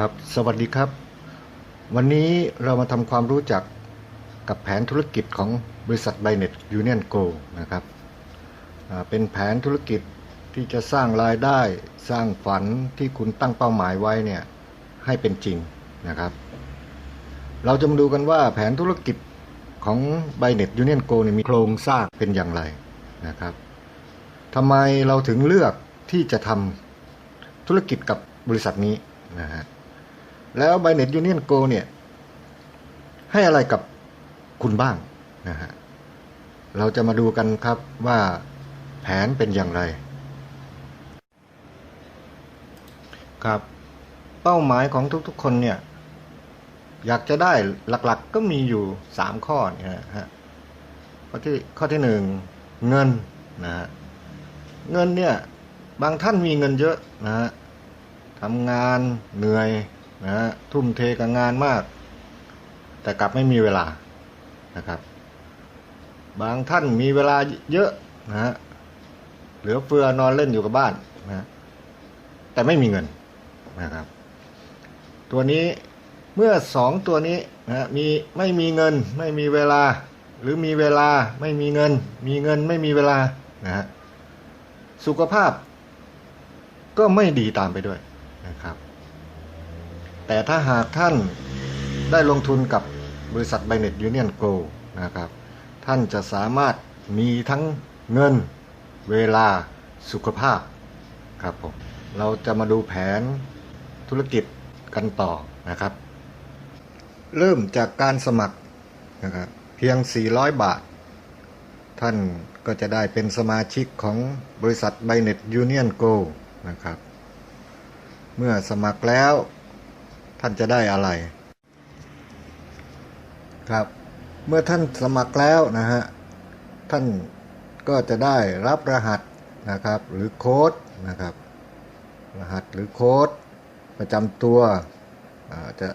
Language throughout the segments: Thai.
ครับ สวัสดีครับ วันนี้เรามาทำความรู้จักกับแผนธุรกิจของบริษัทไบเน็ตยูเนียนโกนะครับเป็นแผนธุรกิจที่จะสร้างรายได้สร้างฝันที่คุณตั้งเป้าหมายไว้เนี่ยให้เป็นจริงนะครับ เราจะมาดูกันว่าแผนธุรกิจของไบเน็ตยูเนียนโกเนี่ยมีโครงสร้างเป็นอย่างไรนะครับทำไมเราถึงเลือกที่จะทำธุรกิจกับบริษัทนี้นะฮะ แล้ว b บเน็ตยูเนียนโกเนี่ย ให้อะไรกับคุณบ้างนะฮะเราจะมาดูกันครับว่าแผนเป็นอย่างไร ครับ เป้าหมายของทุกๆคนเนี่ย อยากจะได้หลักๆก็มีอยู่สามข้อเนี่ยนะฮะข้อที่ข้อที่หนึ่งเงินนะฮะเงินเนี่ย บางท่านมีเงินเยอะนะฮะทำงานเหนื่อย นะฮะทุ่มเทกับงานมาก แต่กลับไม่มีเวลานะครับ บางท่านมีเวลาเยอะนะฮะเหลือเฟือนอนเล่นอยู่กับบ้านนะฮะแต่ไม่มีเงินนะครับ ตัวนี้เมื่อสองตัวนี้นะมีไม่มีเงินไม่มีเวลา หรือมีเวลาไม่มีเงิน มีเงินไม่มีเวลานะฮะสุขภาพก็ไม่ดีตามไปด้วยนะครับ แต่ถ้าหากท่านได้ลงทุนกับบริษัท b บเน็ตยูเนียนโกลนะครับ ท่านจะสามารถมีทั้งเงินเวลาสุขภาพครับผมเราจะมาดูแผนธุรกิจกันต่อนะครับ เริ่มจากการสมัครนะครับเพียง 400 บาท ท่านก็จะได้เป็นสมาชิกของบริษัท b บเน็ตยูเนียนโกนะครับ เมื่อสมัครแล้ว ท่านจะได้อะไร ครับ เมื่อท่านสมัครแล้วนะฮะ ท่านก็จะได้รับรหัสนะครับ หรือโค้ดนะครับ รหัสหรือโค้ดประจำตัวจะ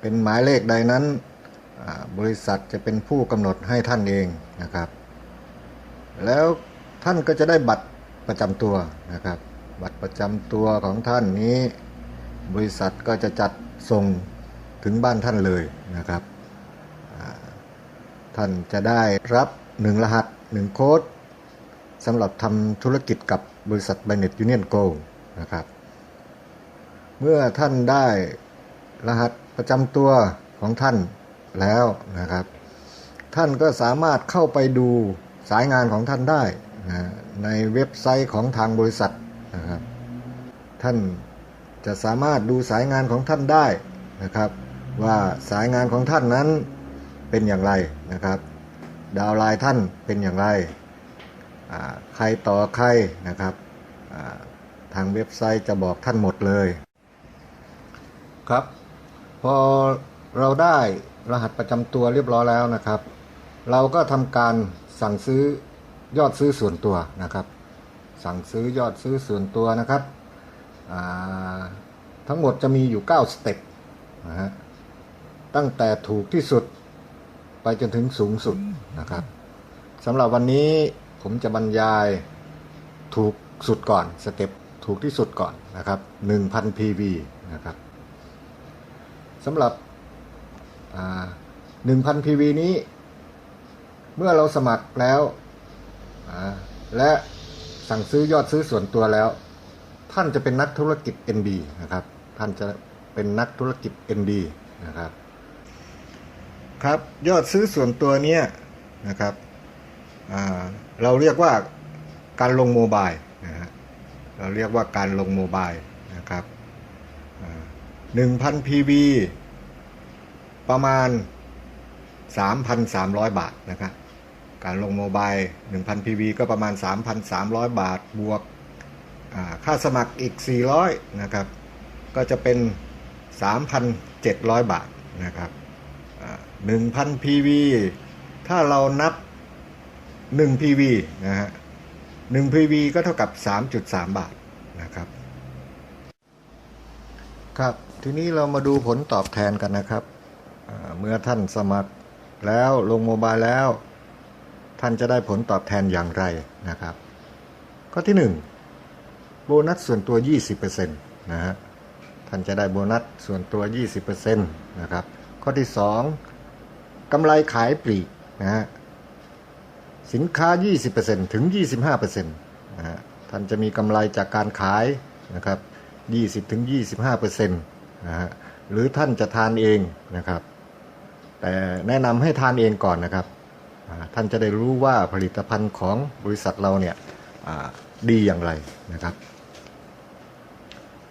เป็นหมายเลขใดนั้น บริษัทจะเป็นผู้กำหนดให้ท่านเองนะครับ แล้วท่านก็จะได้บัตรประจำตัวนะครับ บัตรประจำตัวของท่านนี้ บริษัทก็จะจัดส่งถึงบ้านท่านเลยนะครับ ท่านจะได้รับหนึ่งรหัสหนึ่งโค้ดสำหรับทำธุรกิจกับบริษัท b บเน็ตยูเนียนโกลนะครับ เมื่อท่านได้รหัสประจำตัวของท่านแล้วนะครับ ท่านก็สามารถเข้าไปดูสายงานของท่านได้นะในเว็บไซต์ของทางบริษัทนะครับ ท่าน จะสามารถดูสายงานของท่านได้นะครับ ว่าสายงานของท่านนั้นเป็นอย่างไรนะครับ ดาวไลน์ท่านเป็นอย่างไรใครต่อใครนะครับทางเว็บไซต์จะบอกท่านหมดเลยครับ พอเราได้รหัสประจำตัวเรียบร้อยแล้วนะครับ เราก็ทำการสั่งซื้อยอดซื้อส่วนตัวนะครับ สั่งซื้อยอดซื้อส่วนตัวนะครับ ทั้งหมดจะมีอยู่ 9 สเต็ปนะฮะตั้งแต่ถูกที่สุดไปจนถึงสูงสุดนะครับสำหรับวันนี้ผมจะบรรยายถูกสุดก่อนสเต็ปถูกที่สุดก่อนนะครับ 1,000 PV นะครับสำหรับอ่า1,000 PV นี้ เมื่อเราสมัครแล้ว และสั่งซื้อยอดซื้อส่วนตัวแล้ว ท่านจะเป็นนักธุรกิจ ND นะครับ ท่านจะเป็นนักธุรกิจ ND นะครับ ครับยอดซื้อส่วนตัวเนี้ยนะครับเราเรียกว่าการลงโมบายนะฮะเราเรียกว่าการลงโมบายนะครับหนึ่งพัน PV ประมาณ 3,300 บาทนะครับการลงโมบาย1,000 PV ก็ประมาณ 3,300 บาทบวก ค่าสมัครอีก 400 นะครับ ก็จะเป็น 3,700 บาทนะครับอ่า1,000 PV ถ้าเรานับ 1 PV นะฮะ1 PV ก็เท่ากับ 3.3 บาทนะครับครับ ทีนี้เรามาดูผลตอบแทนกันนะครับ เมื่อท่านสมัครแล้วลงโมบายแล้ว ท่านจะได้ผลตอบแทนอย่างไรนะครับ ข้อที่ 1 โบนัสส่วนตัว 20%นะฮะท่านจะได้โบนัสส่วนตัว 20%นะครับ ข้อที่ 2กำไรขายปลีกนะฮะสินค้า 20%ถึง 25%นะฮะท่านจะมีกำไรจากการขายนะครับ 20ถึง25%นะฮะหรือท่านจะทานเองนะครับ แต่แนะนำให้ทานเองก่อนนะครับ ท่านจะได้รู้ว่าผลิตภัณฑ์ของบริษัทเราเนี่ยดีอย่างไรนะครับ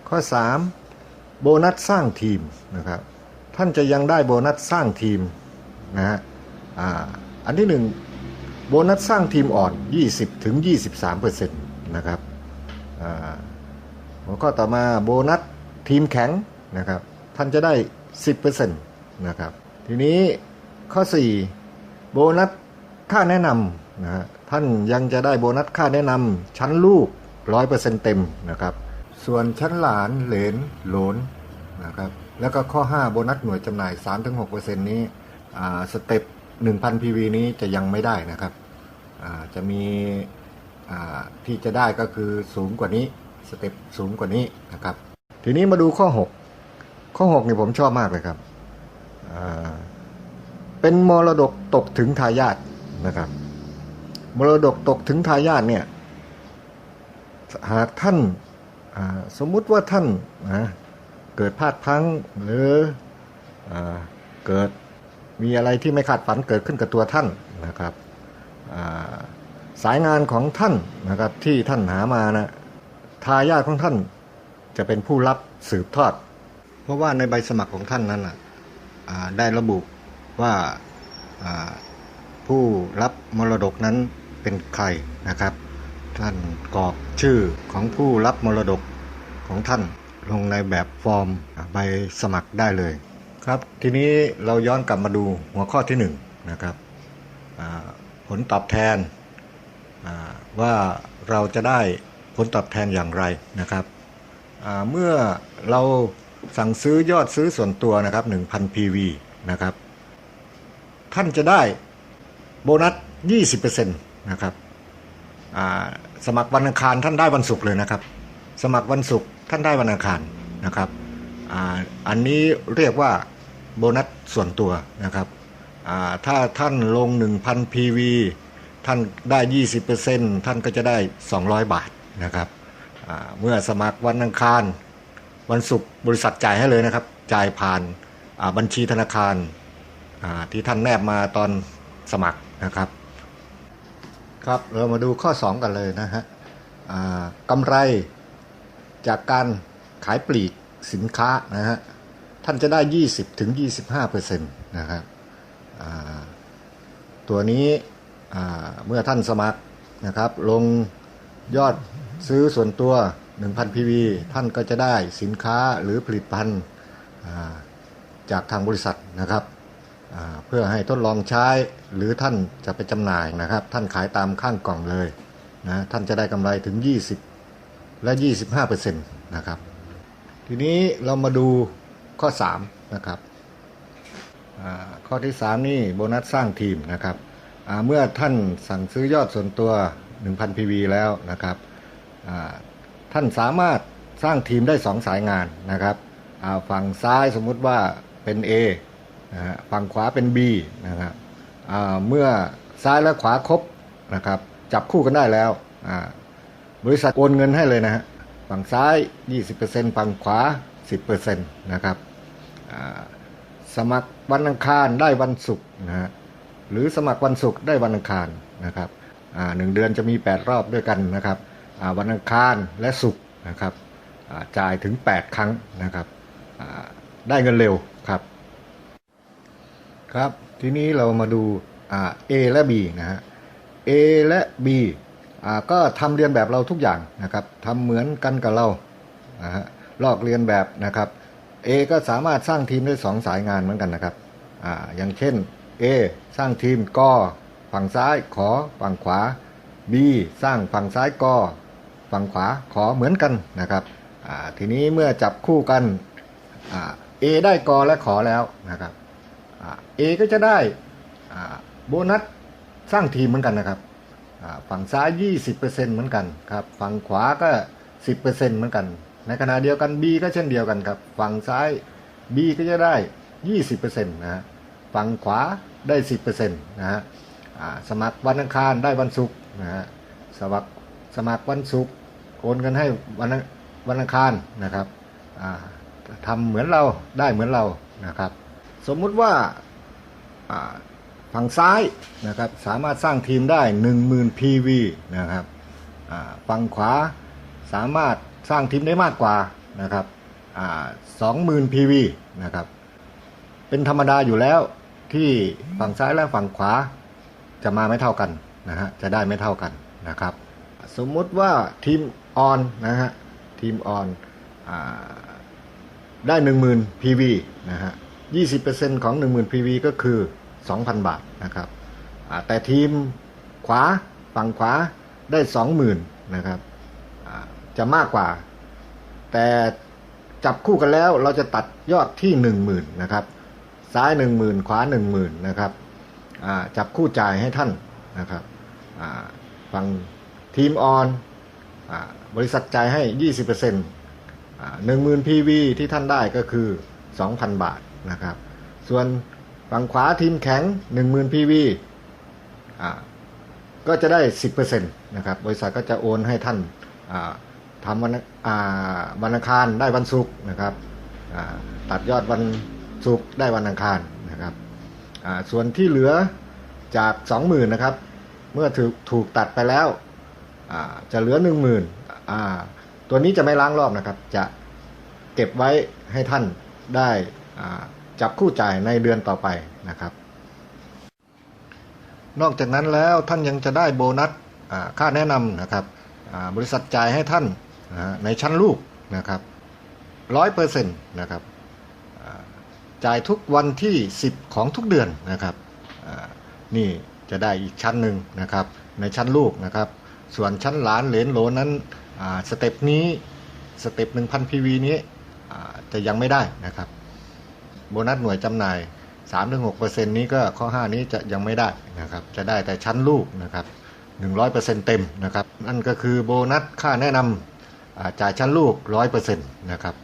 ข้อ 3 โบนัสสร้างทีมนะครับท่านจะยังได้โบนัสสร้างทีมนะฮะอันที่หนึ่งโบนัสสร้างทีมอ่อน 20ถึง23นะครับหัวข้อต่อมาโบนัสทีมแข็งนะครับท่านจะได้ 10%นะครับทีนี้ข้อ 4 โบนัสค่าแนะนำนะฮะท่านยังจะได้โบนัสค่าแนะนำชั้นลูก 100%เต็มนะครับ ส่วนชั้นหลานเหลนหลนนะครับแล้วก็ข้อ 5 โบนัสหน่วยจำหน่าย 3-6%นี้อ่าสเต็ป1,000 PV นี้จะยังไม่ได้นะครับจะมีที่จะได้ก็คือสูงกว่านี้สเต็ปสูงกว่านี้นะครับ ทีนี้มาดูข้อ 6 ข้อ6นี่ผมชอบมากเลยครับเป็นมรดกตกถึงทายาทนะครับ มรดกตกถึงทายาทเนี่ยหากท่าน สมมุติว่าท่านนะเกิดพลาดพังหรืออเกิดมีอะไรที่ไม่คาดฝันเกิดขึ้นกับตัวท่านนะครับสายงานของท่านนะครับที่ท่านหามานะทายาทของท่านจะเป็นผู้รับสืบทอด เพราะว่าในใบสมัครของท่านนั้นนะได้ระบุว่าผู้รับมรดกนั้นเป็นใครนะครับ ท่านกรอกชื่อของผู้รับมรดกของท่านลงในแบบฟอร์มใบสมัครได้เลยครับ ทีนี้เราย้อนกลับมาดูหัวข้อที่1นงนะครับผลตอบแทนว่าเราจะได้ผลตอบแทนอย่างไรนะครับเมื่อเราสั่งซื้อยอดซื้อส่วนตัวนะครับ 1,000 PV นะครับ ท่านจะได้โบนัส 20%นะครับ สมัครวันอังคารท่านได้วันศุกร์เลยนะครับ สมัครวันศุกร์ท่านได้วันอังคารนะครับออันนี้เรียกว่าโบนัสส่วนตัวนะครับถ้าท่านลง 1,000 PV ท่านได้ 20%ท่านก็จะได้ 200 บาทนะครับเมื่อสมัครวันอังคาร วันศุกร์บริษัทจ่ายให้เลยนะครับ จ่ายผ่านบัญชีธนาคาราที่ท่านแนบมาตอนสมัครนะครับ ครับเรามาดูข้อ 2 กันเลยนะฮะกำไรจากการขายปลีกสินค้านะฮะท่านจะได้ 20ถึง25%นะครับตัวนี้เมื่อท่านสมัครนะครับ ลงยอดซื้อส่วนตัว 1,000 PV ท่านก็จะได้สินค้าหรือผลิตภัณฑ์จากทางบริษัทนะครับ เพื่อให้ทดลองใช้หรือท่านจะไปจำหน่ายนะครับ ท่านขายตามข้างกล่องเลยนะท่านจะได้กำไรถึง 20 และ 25%นะครับ ทีนี้เรามาดูข้อ 3 นะครับข้อที่ 3 นี่โบนัสสร้างทีมนะครับเมื่อท่านสั่งซื้อยอดส่วนตัว 1,000 PV แล้วนะครับท่านสามารถสร้างทีมได้ 2 สายงานนะครับฝั่งซ้ายสมมุติว่าเป็น A นะฮะฝั่งขวาเป็น B นะครับเมื่อซ้ายและขวาครบนะครับ จับคู่กันได้แล้วบริษัทโอนเงินให้เลยนะฮะฝั่งซ้าย 20%ฝั่งขวา 10%นะครับสมัครวันอังคารได้วันศุกร์นะฮะหรือสมัครวันศุกร์ได้วันอังคารนะครับหนึ่งเดือนจะมี 8 รอบด้วยกันนะครับวันอังคารและศุกร์นะครับจ่ายถึง 8 ครั้งนะครับได้เงินเร็วครับ ครับ ทีนี้เรามาดูอ่า A และ B นะฮะ A และ B อ่าก็ทำเรียนแบบเราทุกอย่างนะครับทำเหมือนกันกับเรานะฮะลอกเรียนแบบนะครับ A ก็สามารถสร้างทีมได้สองสายงานเหมือนกันนะครับอ่าอย่างเช่น A สร้างทีมกอฝั่งซ้ายขอฝั่งขวา B สร้างฝั่งซ้ายกอฝั่งขวาขอเหมือนกันนะครับอ่าทีนี้เมื่อจับคู่กันอ่า A ได้กอและขอแล้วนะครับ เอก็จะได้โบนัสสร้างทีมเหมือนกันนะครับฝั่งซ้าย 20%เหมือนกันครับฝั่งขวาก็ 10%เหมือนกัน ในขณะเดียวกัน B ก็เช่นเดียวกันครับฝั่งซ้าย B ก็จะได้ 20%นะฮะฝั่งขวาได้ 10%นะฮะสมัครวันอังคารได้วันศุกร์นะฮะสมัครสมัครวันศุกร์โอนเงินให้วันอังวันอังคารนะครับทำเหมือนเราได้เหมือนเรานะครับ สมมุติว่าฝั่งซ้ายนะครับสามารถสร้างทีมได้ 10,000 PV นะครับฝั่งขวาสามารถสร้างทีมได้มากกว่านะครับอ่า20,000 PV นะครับเป็นธรรมดาอยู่แล้วที่ฝั่งซ้ายและฝั่งขวาจะมาไม่เท่ากันนะฮะจะได้ไม่เท่ากันนะครับ สมมุติว่าทีมออนนะฮะทีมออนได้ 10,000 PV นะฮะ 20%ของ 10,000 PV ก็คือ 2,000 บาทนะครับแต่ทีมขวาฝั่งขวาได้ 20,000นะครับจะมากกว่า แต่จับคู่กันแล้วเราจะตัดยอดที่ 10,000นะครับซ้าย 10,000 ขวา 10,000นะครับจับคู่จ่ายให้ท่านนะครับฝั่งทีมออนบริษัทจ่ายให้ 20%อ่า10,000 PV ที่ท่านได้ก็คือ 2,000 บาท นะครับ ส่วนฝั่งขวาทีมแข็ง 10,000 PV อ่าก็จะได้ 10%นะครับ บริษัทก็จะโอนให้ท่านอ่าทำวันอ่าวันอังคารได้วันศุกร์นะครับอ่าตัดยอดวันศุกร์ได้วันอังคารนะครับอ่าส่วนที่เหลือจาก 20,000นะครับ เมื่อถูกถูกตัดไปแล้วอ่าจะเหลือ 10,000อ่าตัวนี้จะไม่ล้างรอบนะครับ จะเก็บไว้ให้ท่านได้อ่า จับคู่จ่ายในเดือนต่อไปนะครับ นอกจากนั้นแล้วท่านยังจะได้โบนัสค่าแนะนำนะครับบริษัทจ่ายให้ท่านในชั้นลูกนะครับร้อยเปอร์เซ็นต์นะครับจ่ายทุกวันที่ 10 ของทุกเดือนนะครับนี่จะได้อีกชั้นหนึ่งนะครับในชั้นลูกนะครับ ส่วนชั้นหลานเหลนโหลนั้นสเต็ปนี้สเต็ป1,000 PV นี้อ่าจะยังไม่ได้นะครับ โบนัสหน่วยจำหน่าย3-6%นี้ก็ข้อ 5 นี้จะยังไม่ได้นะครับจะได้แต่ชั้นลูกนะครับ100%เต็มนะครับนั่นก็คือโบนัสค่าแนะนำอ่าจ่ายชั้นลูก 100%นะครับ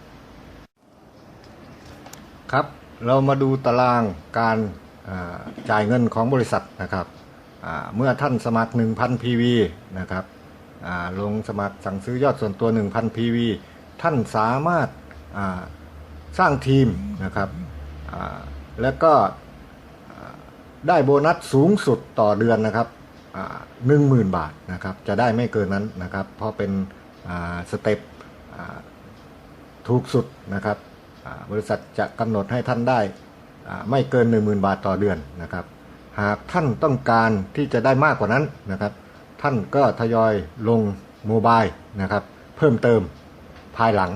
ครับเรามาดูตารางการจ่ายเงินของบริษัทนะครับเมื่อท่านสมัคร 1,000 PV นะครับลงสมัครสั่งซื้อยอดส่วนตัว 1,000 PV ท่านสามารถสร้างทีมนะครับ แล้วก็ได้โบนัสสูงสุดต่อเดือนนะครับหนึ่งหมื่นบาทนะครับ จะได้ไม่เกินนั้นนะครับ เพราะเป็นสเต็ปถูกสุดนะครับบริษัทจะกำหนดให้ท่านได้ไม่เกิน 10,000 บาทต่อเดือนนะครับ หากท่านต้องการที่จะได้มากกว่านั้นนะครับ ท่านก็ทยอยลงโมบายนะครับ เพิ่มเติมภายหลัง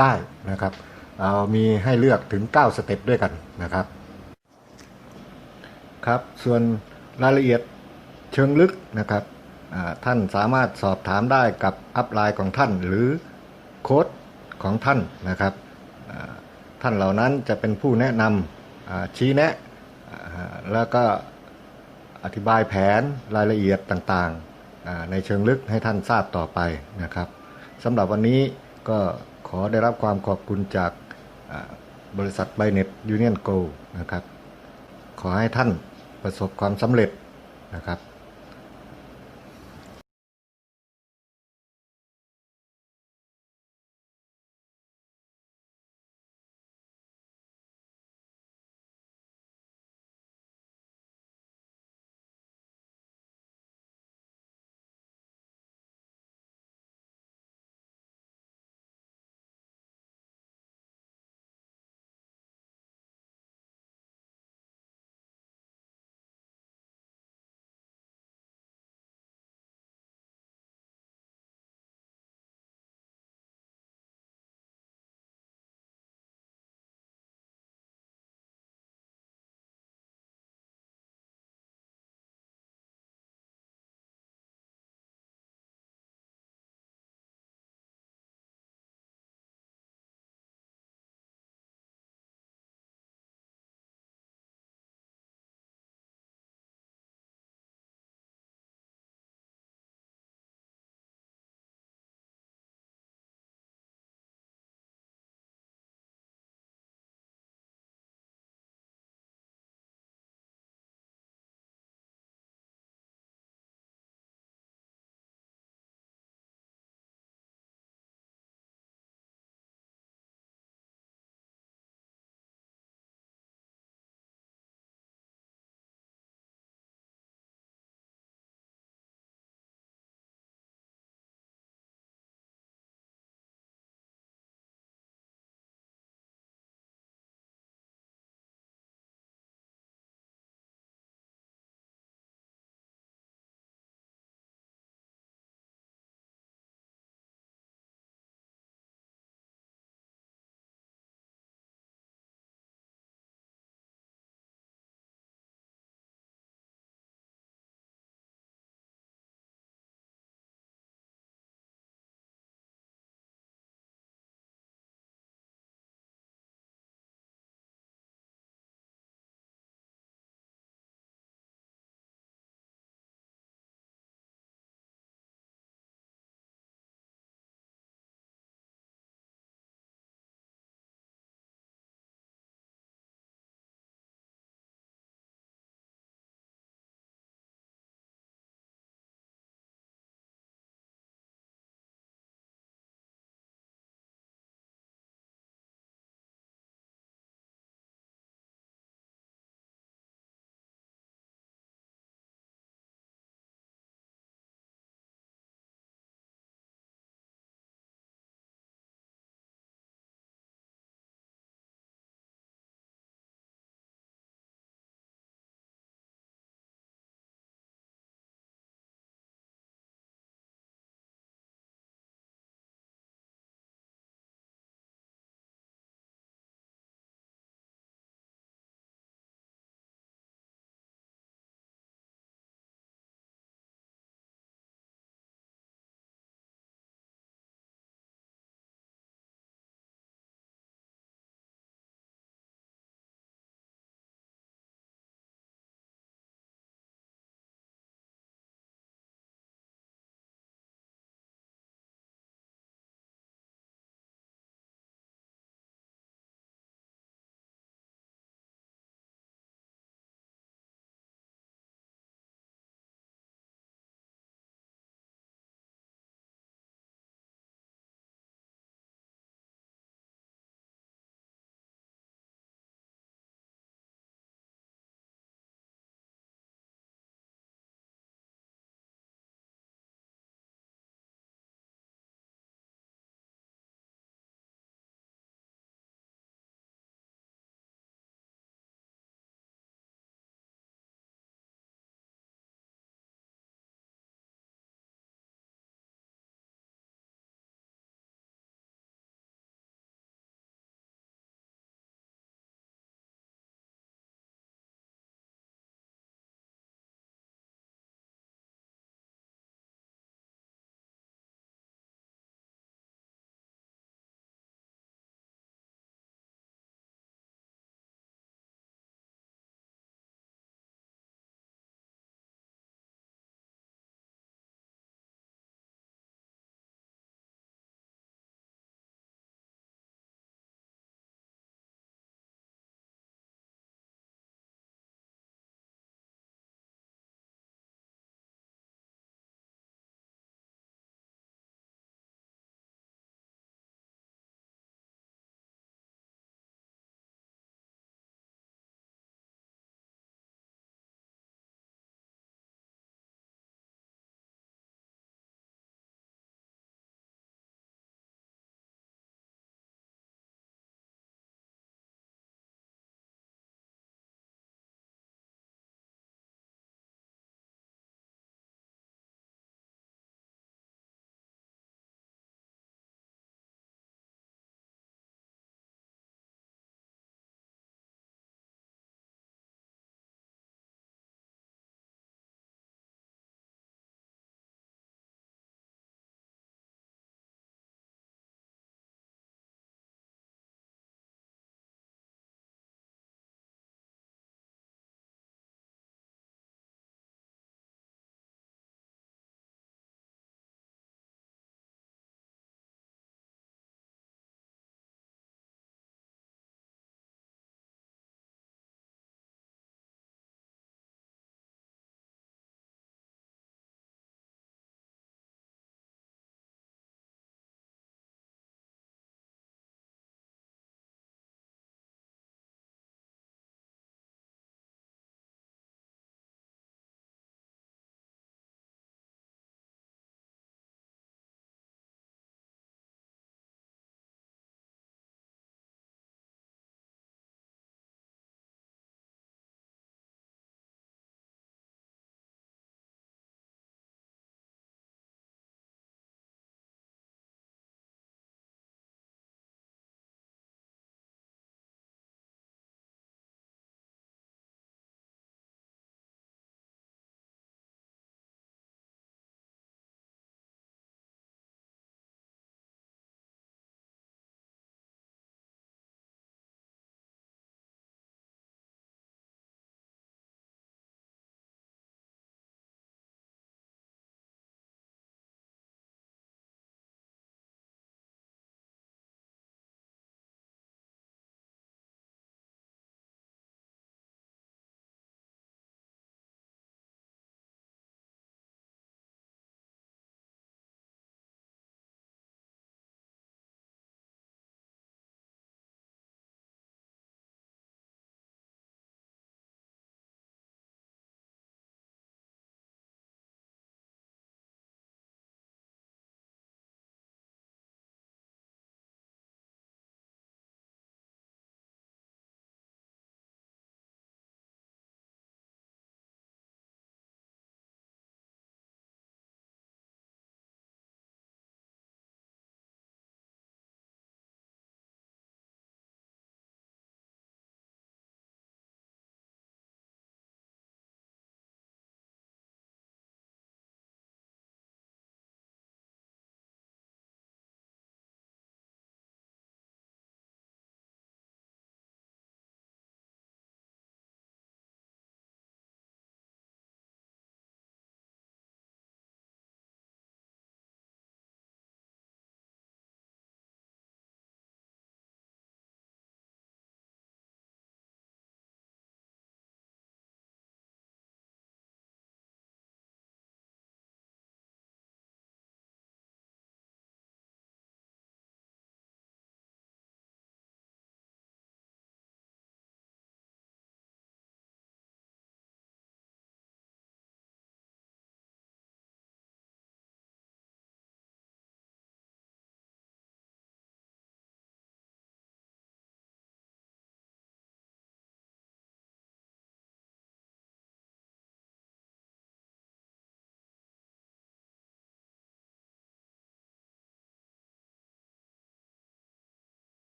ได้นะครับ มีให้เลือกถึง 9 สเต็ปด้วยกันนะครับครับส่วนรายละเอียดเชิงลึกนะครับท่านสามารถสอบถามได้กับอัพไลน์ของท่านหรือโค้ดของท่านนะครับท่านเหล่านั้นจะเป็นผู้แนะนำชี้แนะแล้วก็อธิบายแผนรายละเอียดต่างๆในเชิงลึกให้ท่านทราบต่อไปนะครับสำหรับวันนี้ก็ขอได้รับความขอบคุณจาก บริษัทไบเน็ตยูเนียนโกนะครับ ขอให้ท่านประสบความสำเร็จนะครับ